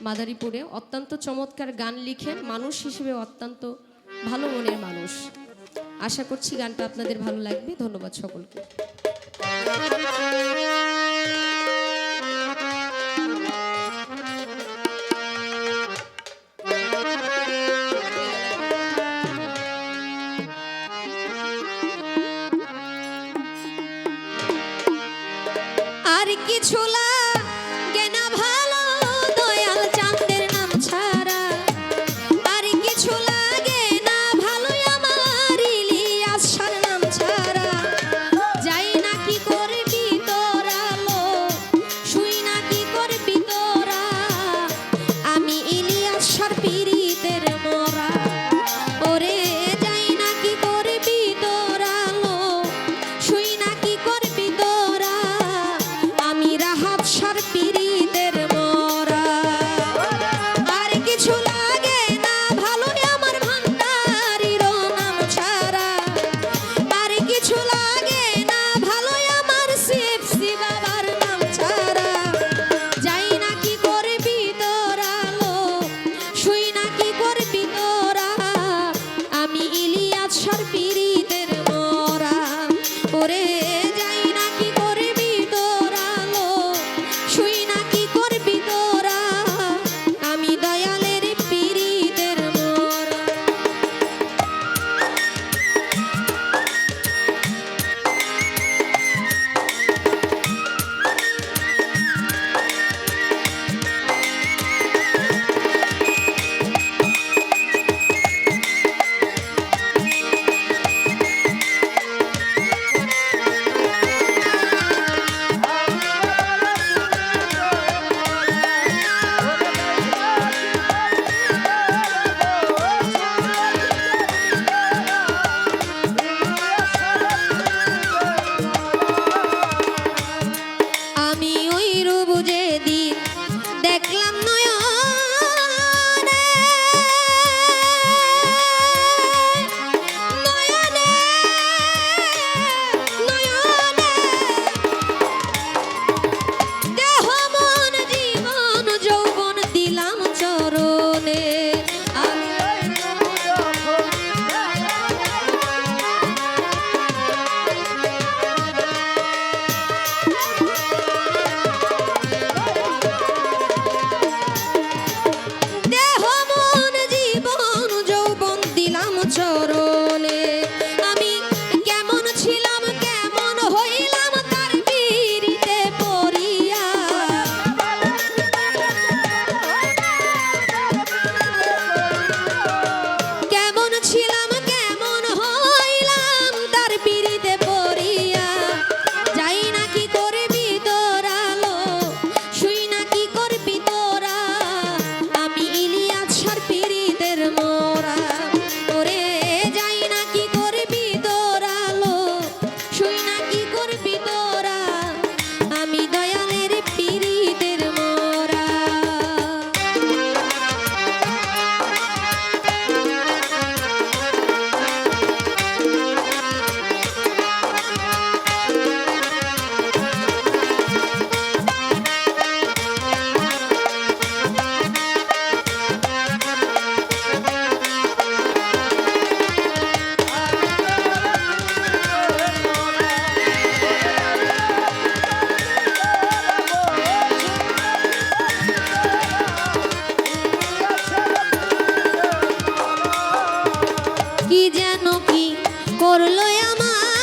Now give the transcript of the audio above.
মাদারীপুরে অত্যন্ত চমৎকার গান লিখে মানুষ হিসেবে অত্যন্ত ভালো মনের মানুষ। আশা করছি গানটা আপনাদের ভালো লাগবে। ধন্যবাদ সকলকে। কেন কি করল আমার